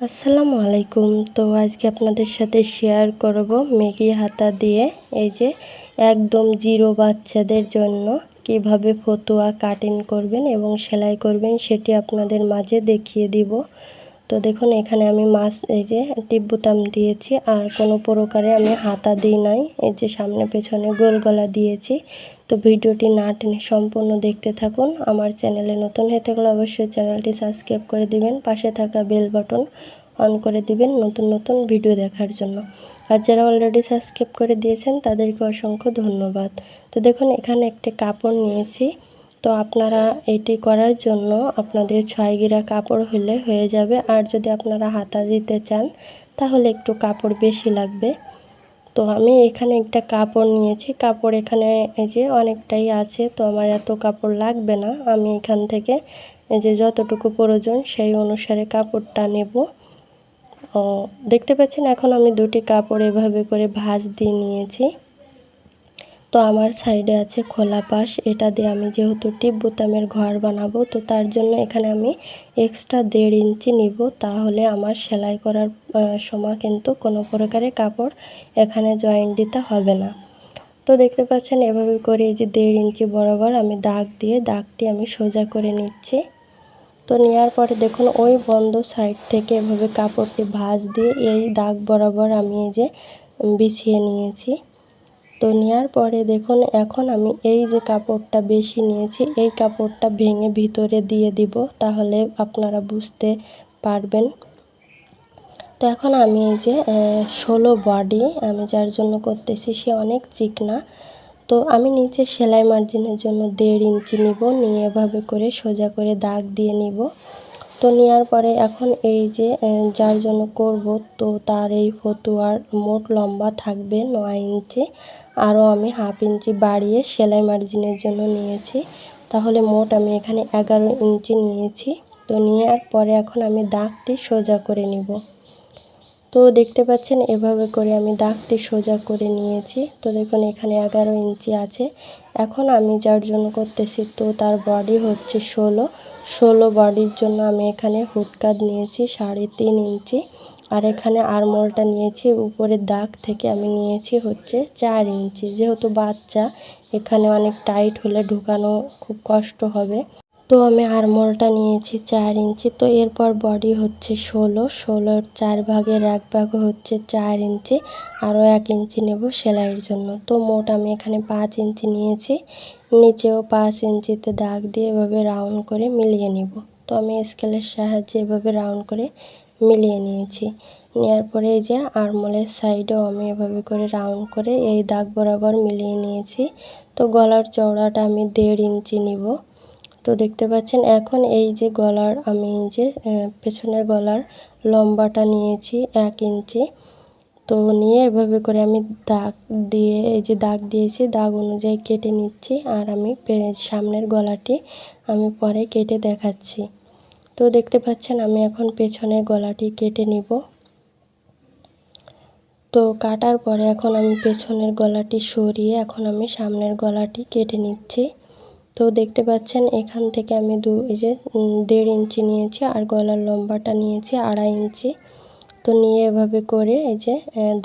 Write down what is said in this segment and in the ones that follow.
আসসালামু আলাইকুম। তো আজকে আপনাদের সাথে শেয়ার করব মেগি হাতা দিয়ে। এই যে একদম জিরো বাচ্চাদের জন্য কীভাবে ফতুয়া কাটিং করবেন এবং সেলাই করবেন সেটি আপনাদের মাঝে দেখিয়ে দিব। তো দেখুন, এখানে আমি মাছ, এই যে টিপ বুতাম দিয়েছি, আর কোনো প্রকারে আমি হাতা দিই নাই। এই যে সামনে পেছনে গোল গলা দিয়েছি। তো ভিডিওটি না টেনে সম্পূর্ণ দেখতে থাকুন। আমার চ্যানেলে নতুন হয়ে থাকলে অবশ্যই চ্যানেলটি সাবস্ক্রাইব করে দিবেন। পাশে থাকা বেল বাটন অন করে দিবেন নতুন নতুন ভিডিও দেখার জন্য। আর যারা অলরেডি সাবস্ক্রাইব করে দিয়েছেন, তাদেরকে অসংখ্য ধন্যবাদ। তো দেখুন, এখানে একটি কাপড় নিয়েছি। তো আপনারা এটি করার জন্য আপনাদের ছয় গিরা কাপড় হলে হয়ে যাবে। আর যদি আপনারা হাতা দিতে চান, তাহলে একটু কাপড় বেশি লাগবে। তো আমি এখানে একটা কাপড় নিয়েছি। কাপড় এখানে এই যে অনেকটাই আছে, তো আমার এত কাপড় লাগবে না। আমি এখান থেকে এই যে যতটুকু প্রয়োজন সেই অনুসারে কাপড়টা নেব। ও, দেখতে পাচ্ছেন এখন আমি দুটি কাপড় এভাবে করে ভাঁজ দিয়ে নিয়েছি। তো আমার সাইডে আছে খোলা পাশ। এটা দিয়ে আমি যেহেতু টিপ বোতামের ঘর বানাবো, তো তার জন্য এখানে আমি এক্সট্রা দেড় ইঞ্চি নিব। তাহলে আমার সেলাই করার সময় কিন্তু কোনো প্রকারের কাপড় এখানে জয়েন্ট দিতে হবে না। তো দেখতে পাচ্ছেন এভাবে করে এই যে দেড় ইঞ্চি বরাবর আমি দাগ দিয়ে দাগটি আমি সোজা করে নিচ্ছি। তো নেওয়ার পরে দেখুন ওই বন্ধ সাইড থেকে এভাবে কাপড়টি ভাঁজ দিয়ে এই দাগ বরাবর আমি এই যে বিছিয়ে নিয়েছি। তো নেওয়ার পরে দেখুন, এখন আমি এই যে কাপড়টা বেশি নিয়েছি, এই কাপড়টা ভেঙে ভিতরে দিয়ে দিব, তাহলে আপনারা বুঝতে পারবেন। তো এখন আমি এই যে ষোলো বডি আমি যার জন্য করতেছি সে অনেক চিকনা। তো আমি নিচে সেলাই মার্জিনের জন্য দেড় ইঞ্চি নিব, নিয়ে এভাবে করে সোজা করে দাগ দিয়ে নিব। তো নেওয়ার পরে এখন এই যে যার জন্য করব, তো তার এই ফতুয়ার মোট লম্বা থাকবে নয় ইঞ্চি। আরও আমি হাফ ইঞ্চি বাড়িয়ে সেলাই মার্জিনের জন্য নিয়েছি। তাহলে মোট আমি এখানে এগারো ইঞ্চি নিয়েছি। তো নেওয়ার পরে এখন আমি দাগটি সোজা করে নিব। তো দেখতে পাচ্ছেন, এভাবে করে আমি দাগটি সোজা করে নিয়েছি। তো দেখুন, এখানে এগারো ইঞ্চি আছে। এখন আমি যার জন্য করতেছি, তো তার বডি হচ্ছে ষোলো। ষোলো বডির জন্য আমি এখানে হুটকাট নিয়েছি, সাড়ে তিন ইঞ্চি। আর এখানে আরমোলটা নিয়েছি উপরের দাগ থেকে আমি নিয়েছি হচ্ছে চার ইঞ্চি। যেহেতু বাচ্চা, এখানে অনেক টাইট হলে ঢুকানো খুব কষ্ট হবে। তো আমি আরমোলটা নিয়েছি চার ইঞ্চি। তো এরপর বডি হচ্ছে ষোলো। ষোলোর চার ভাগের এক ভাগ হচ্ছে চার ইঞ্চি। আরও এক ইঞ্চি নেব সেলাইয়ের জন্য। তো মোট আমি এখানে পাঁচ ইঞ্চি নিয়েছি। নিচেও পাঁচ ইঞ্চিতে দাগ দিয়ে এভাবে রাউন্ড করে মিলিয়ে নিব। তো আমি স্কেলের সাহায্যে এভাবে রাউন্ড করে মিলিয়ে নিয়েছি। নেওয়ার পরে এই যে আরমোলের সাইডেও আমি এভাবে করে রাউন্ড করে এই দাগ বরাবর মিলিয়ে নিয়েছি। তো গলার চওড়াটা আমি দেড় ইঞ্চি নিব। তো দেখতে পাচ্ছেন, এখন এই যে গলার, আমি যে পেছনের গলার লম্বাটা নিয়েছি এক ইঞ্চি। তো নিয়ে এভাবে করে আমি দাগ দিয়ে, এই যে দাগ দিয়েছি, দাগ অনুযায়ী কেটে নিচ্ছি আর আমি সামনের গলাটি আমি পরে কেটে দেখাচ্ছি। তো দেখতে পাচ্ছেন, আমি এখন পেছনের গলাটি কেটে নিব। তো কাটার পরে এখন আমি পেছনের গলাটি সরিয়ে, এখন আমি সামনের গলাটি কেটে নিচ্ছি। তো দেখতে পাচ্ছেন, এখান থেকে আমি দু, এই যে দেড় ইঞ্চি নিয়েছি আর গলার লম্বাটা নিয়েছি আড়াই ইঞ্চি। তো নিয়ে এভাবে করে, এই যে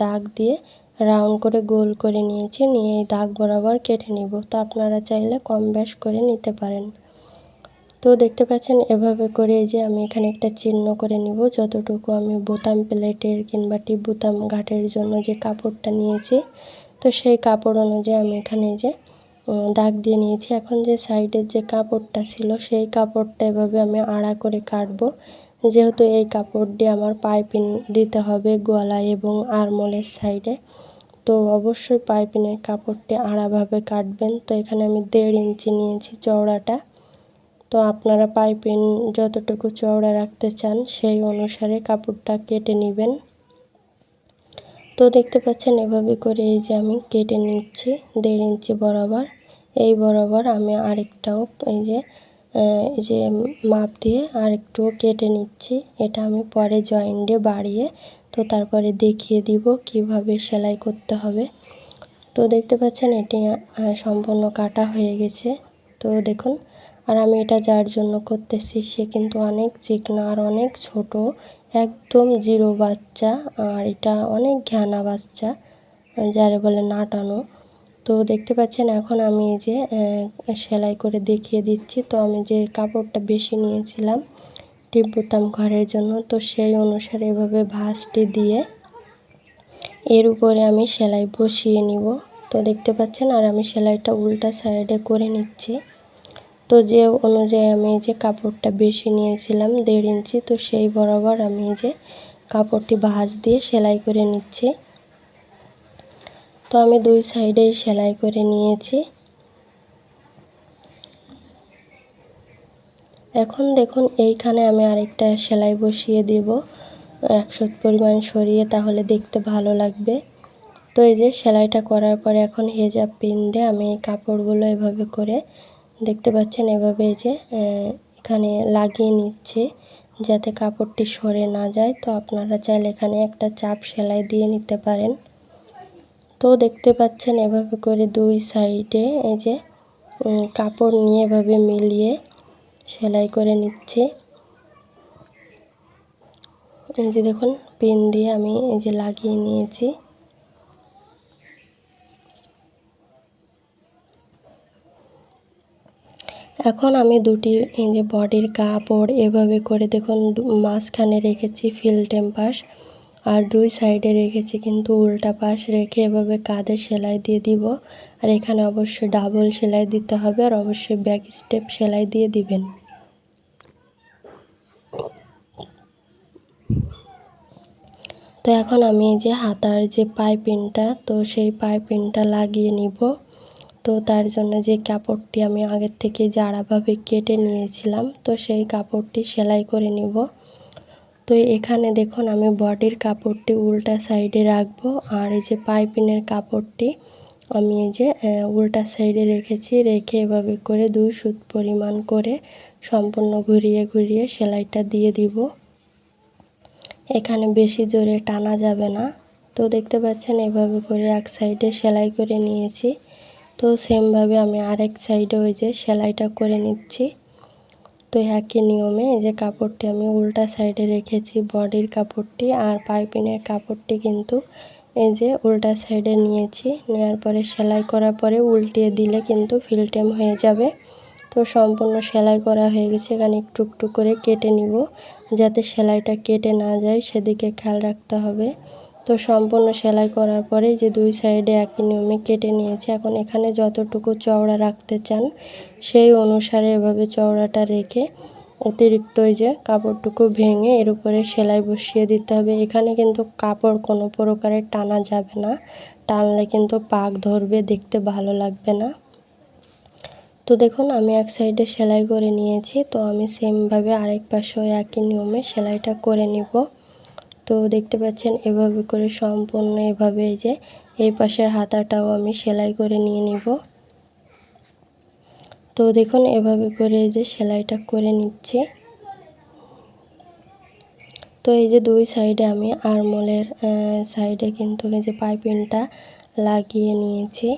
দাগ দিয়ে রাউন্ড করে গোল করে নিয়েছি, নিয়ে এই দাগ বরাবর কেটে নিব। তো আপনারা চাইলে কম ব্যাস করে নিতে পারেন। তো দেখতে পাচ্ছেন, এভাবে করে এই যে, আমি এখানে একটা চিহ্ন করে নিব, যতটুকু আমি বোতাম প্লেটের কিংবা টিপ বোতাম ঘাটের জন্য যে কাপড়টা নিয়েছি, তো সেই কাপড় অনুযায়ী আমি এখানে যে দাগ দিয়ে নিয়েছি। এখন যে সাইডের যে কাপড়টা ছিল, সেই কাপড়টা এভাবে আমি আড়া করে কাটবো। যেহেতু এই কাপড় দিয়ে আমার পাইপিং দিতে হবে গলা এবং আরমোলের সাইডে। তো অবশ্যই পাইপিনের কাপড়টি আড়াভাবে কাটবেন। তো এখানে আমি দেড় ইঞ্চি নিয়েছি চওড়াটা। তো আপনারা পাইপিং যতটুকু চওড়া রাখতে চান, সেই অনুসারে কাপড়টা কেটে নেবেন। তো দেখতে পাচ্ছেন এভাবে করে এই যে আমি কেটে নিচ্ছি, দেড় ইঞ্চি বরাবর। এই বরাবর আমি আরেকটাও এই যে এই যে মাপ দিয়ে আরেকটু কেটে নিচ্ছি। এটা আমি পরে জয়েন্টে বাড়িয়ে তো তারপরে দেখিয়ে দিব কীভাবে সেলাই করতে হবে। তো দেখতে পাচ্ছেন এটি সম্পূর্ণ কাটা হয়ে গেছে। তো দেখুন, আর আমি এটা যার জন্য করতেছি সে কিন্তু অনেক চিকনা আর অনেক ছোট, একদম জিরো বাচ্চা। আর এটা অনেক ঘ্যানা বাচ্চা, যারা বলে নাটানো। তো দেখতে পাচ্ছেন এখন আমি এই যে সেলাই করে দেখিয়ে দিচ্ছি। তো আমি যে কাপড়টা বেশি নিয়েছিলাম টিপ বোতাম ঘরের জন্য, তো সেই অনুসারে এভাবে ভাঁজটি দিয়ে এর উপরে আমি সেলাই বসিয়ে নিব। তো দেখতে পাচ্ছেন, আর আমি সেলাইটা উল্টা সাইডে করে নিচ্ছি। তো যে অনুযায়ী আমি যে কাপড়টা বেশি নিয়েছিলাম, দেড় ইঞ্চি, তো সেই বরাবর আমি যে কাপড়টি ভাঁজ দিয়ে সেলাই করে নিচ্ছি। তো আমি দুই সাইডেই সেলাই করে নিয়েছি। এখন দেখুন, এইখানে আমি আরেকটা সেলাই বসিয়ে দেব। একশো পরিমাণ সরিয়ে তাহলে দেখতে ভালো লাগবে। তো এই যে সেলাইটা করার পরে এখন হেজাব পিন দিয়ে আমি কাপড়গুলো এভাবে করে, দেখতে পাচ্ছেন এভাবে এই যে এখানে লাগিয়ে নিচ্ছে যাতে কাপড়টি সরে না যায়। তো আপনারা চাইলে এখানে একটা চাপ সেলাই দিয়ে নিতে পারেন। তো দেখতে পাচ্ছেন এভাবে করে দুই সাইডে এই যে কাপড় নিয়ে এভাবে মিলিয়ে সেলাই করে নিচ্ছি। এই যে দেখুন, পিন দিয়ে আমি এই যে লাগিয়ে নিয়েছি। এখন আমি দুটি এই যে বডির কাপড় এভাবে করে দেখুন, মাঝখানে রেখেছি ফিল টেম্পাস। আর দুই সাইডে রেখেছি কিন্তু উল্টা পাশ রেখে এভাবে কাঁধে সেলাই দিয়ে দিব। আর এখানে অবশ্যই ডাবল সেলাই দিতে হবে আর অবশ্যই ব্যাক স্টেপ সেলাই দিয়ে দিবেন। তো এখন আমি যে হাতার যে পাইপিংটা, তো সেই পাইপিংটা লাগিয়ে নিব। তো তার জন্য যে কাপড়টি আমি আগের থেকে জাড়াভাবে কেটে নিয়েছিলাম, তো সেই কাপড়টি সেলাই করে নিব। তো এখানে দেখুন আমি বডির কাপড়টি উল্টা সাইডে রাখব আর এই যে পাইপিনের কাপড়টি আমি এই যে উল্টা সাইডে রেখেছি, রেখে এভাবে করে দুই সুত পরিমাণ করে সম্পূর্ণ ঘুরিয়ে ঘুরিয়ে সেলাইটা দিয়ে দিব। এখানে বেশি জোরে টানা যাবে না। তো দেখতে পাচ্ছেন এভাবে করে এক সাইডে সেলাই করে নিয়েছি। তো সেমভাবে আমি আরেক সাইডে ওই যে সেলাইটা করে নিচ্ছি। তো একই নিয়মে যে কাপড়টি আমি উল্টা সাইডে রেখেছি বডির কাপড়টি আর পাইপিনের কাপড়টি কিন্তু এই যে উল্টা সাইডে নিয়েছি। নেওয়ার পরে সেলাই করার পরে উল্টিয়ে দিলে কিন্তু ফিলটেম হয়ে যাবে। তো সম্পূর্ণ সেলাই করা হয়ে গেছে, এখানে একটু একটু করে কেটে নিব। যাতে সেলাইটা কেটে না যায়, সেদিকে খেয়াল রাখতে হবে। তো সম্পূর্ণ সেলাই করার পরে যে দুই সাইডে একই নিয়মে কেটে নিয়েছি, এখন এখানে যতটুকু চওড়া রাখতে চান সেই অনুসারে এভাবে চওড়াটা রেখে অতিরিক্ত ওই যে কাপড়টুকু ভেঙে এর উপরে সেলাই বসিয়ে দিতে হবে। এখানে কিন্তু কাপড় কোনো প্রকারে টানা যাবে না, টানলে কিন্তু পাক ধরবে, দেখতে ভালো লাগবে না। তো দেখুন, আমি এক সাইডে সেলাই করে নিয়েছি, তো আমি সেমভাবে আরেক পাশেও একই নিয়মে সেলাইটা করে নিব। তো দেখতে পাচ্ছেন, এভাবে করে সম্পূর্ণ এভাবে যে এই পাশের হাতাটাও আমি সেলাই করে নিয়ে নিব। তো দেখুন, এভাবে করে যে সেলাইটা করে নিচ্ছি। তো এই যে দুই সাইডে আমি আরমোলের সাইডে কিন্তু এই যে পাইপিংটা লাগিয়ে নিয়েছি।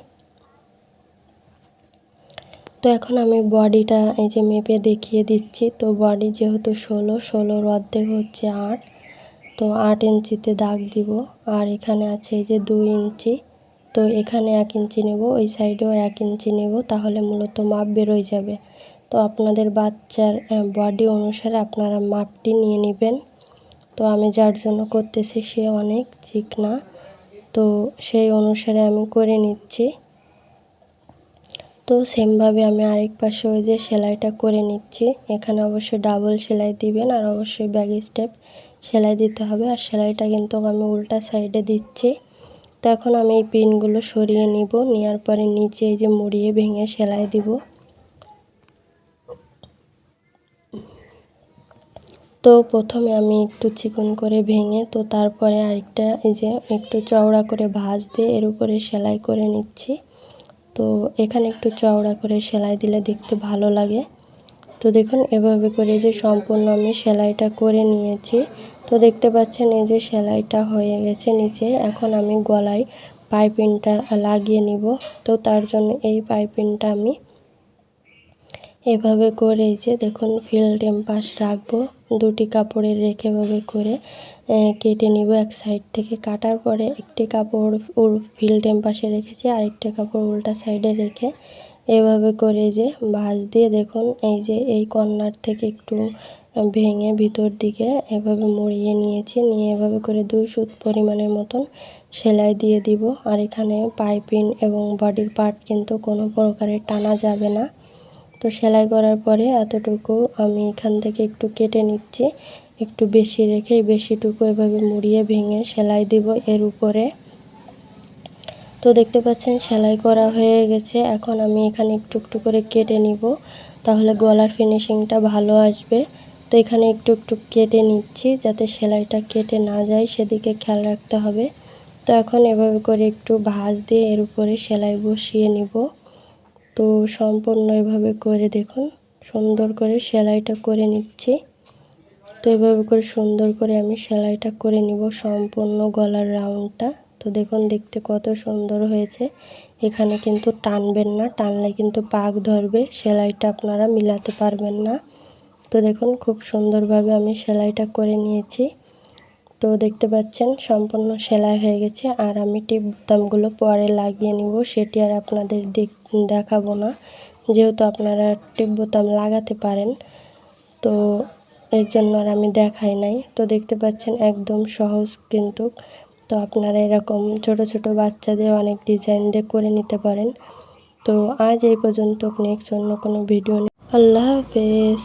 তো এখন আমি বডিটা এই যে মেপে দেখিয়ে দিচ্ছি। তো বডি যেহেতু ষোলো, ষোলোর অর্ধেক হচ্ছে আট। তো আট ইঞ্চিতে দাগ দিব। আর এখানে আছে এই যে দুই ইঞ্চি। তো এখানে এক ইঞ্চি নেব, ওই সাইডেও এক ইঞ্চি নেব, তাহলে মূলত মাপ বেরোয় যাবে। তো আপনাদের বাচ্চার বডি অনুসারে আপনারা মাপটি নিয়ে নেবেন। তো আমি যার জন্য করতেছি সে অনেক চিকনা তো সেই অনুসারে আমি করে নিচ্ছি। তো সেমভাবে আমি আরেক পাশে ওই যে সেলাইটা করে নিচ্ছি। এখানে অবশ্যই ডাবল সেলাই দিবেন, আর অবশ্যই ব্যাগ স্টেপ সেলাই দিতে হবে আর সেলাইটা কিন্তু আমি উল্টা সাইডে দিচ্ছি। তো এখন আমি এই পিনগুলো সরিয়ে নিব, নেওয়ার পরে নিচে এই যে মুড়িয়ে ভেঙে সেলাই দিব। তো প্রথমে আমি একটু চিকন করে ভেঙে, তো তারপরে আরেকটা এই যে একটু চওড়া করে ভাঁজ দিয়ে এর উপরে সেলাই করে নিচ্ছি। তো এখানে একটু চওড়া করে সেলাই দিলে দেখতে ভালো লাগে। তো দেখুন, এভাবে করে যে সম্পূর্ণ আমি সেলাইটা করে নিয়েছি। তো দেখতে পাচ্ছেন, এই যে সেলাইটা হয়ে গেছে নিচে। এখন আমি গলায় পাইপিংটা লাগিয়ে নিব। তো তার জন্য এই পাইপিংটা আমি এভাবে করে যে দেখুন ফিল্ডেম পাশ রাখব। দুটি কাপড়ের রেখে এভাবে করে কেটে নিব এক সাইড থেকে। কাটার পরে একটি কাপড় উল ফিল্ডেম পাশে রেখেছি, আরেকটি কাপড় উল্টা সাইডে রেখে এভাবে করে যে ভাঁজ দিয়ে দেখুন, এই যে এই কর্নার থেকে একটু ভেঙে ভিতর দিকে এভাবে মুড়িয়ে নিয়েছি, নিয়ে এভাবে করে দুই সুত পরিমাণের মতন সেলাই দিয়ে দিব। আর এখানে পাইপিং এবং বডির পার্ট কিন্তু কোনো প্রকারে টানা যাবে না। তো সেলাই করার পরে এতটুকু আমি এখান থেকে একটু কেটে নিচ্ছি। একটু বেশি রেখে বেশিটুকু এভাবে মুড়িয়ে ভেঙে সেলাই দিব এর উপরে। তো দেখতে পাচ্ছেন সেলাই করা হয়ে গেছে। এখন আমি এখানে একটু একটু করে কেটে নিব। তাহলে গলার ফিনিশিংটা ভালো আসবে। তো এখানে একটু একটু কেটে নিচ্ছি যাতে সেলাইটা কেটে না যায়, সেদিকে খেয়াল রাখতে হবে। তো এখন এভাবে করে একটু ভাঁজ দিয়ে এর উপরে সেলাই বসিয়ে নিব। তো সম্পূর্ণ এভাবে করে দেখুন, সুন্দর করে সেলাইটা করে নিচ্ছি। তো এভাবে করে সুন্দর করে আমি সেলাইটা করে নিব সম্পূর্ণ গলার রাউন্ডটা দেখুন, দেখতে কত সুন্দর হয়েছে। এখানে কিন্তু টানবেন না, টানলে কিন্তু পাক ধরবে, সেলাইটা আপনারা মিলাতে পারবেন না। তো দেখুন, খুব সুন্দরভাবে আমি সেলাইটা করে নিয়েছি। তো দেখতে পাচ্ছেন, সম্পূর্ণ সেলাই হয়ে গেছে। আর আমি টিপ বোতামগুলো পরে লাগিয়ে নিব, সেটি আর আপনাদের দেখাবো না। যেহেতু আপনারা টিপ বোতাম লাগাতে পারেন, তো এর জন্য আর আমি দেখাই নাই। তো দেখতে পাচ্ছেন, একদম সহজ কিন্তু তো আপনারা এরকম ছোট ছোট বাচ্চাদের অনেক ডিজাইন দিয়ে করে নিতে পারেন। তো আজ এই পর্যন্ত, নেক্সট অন্য কোনো ভিডিও নেই আল্লাহ হাফেজ।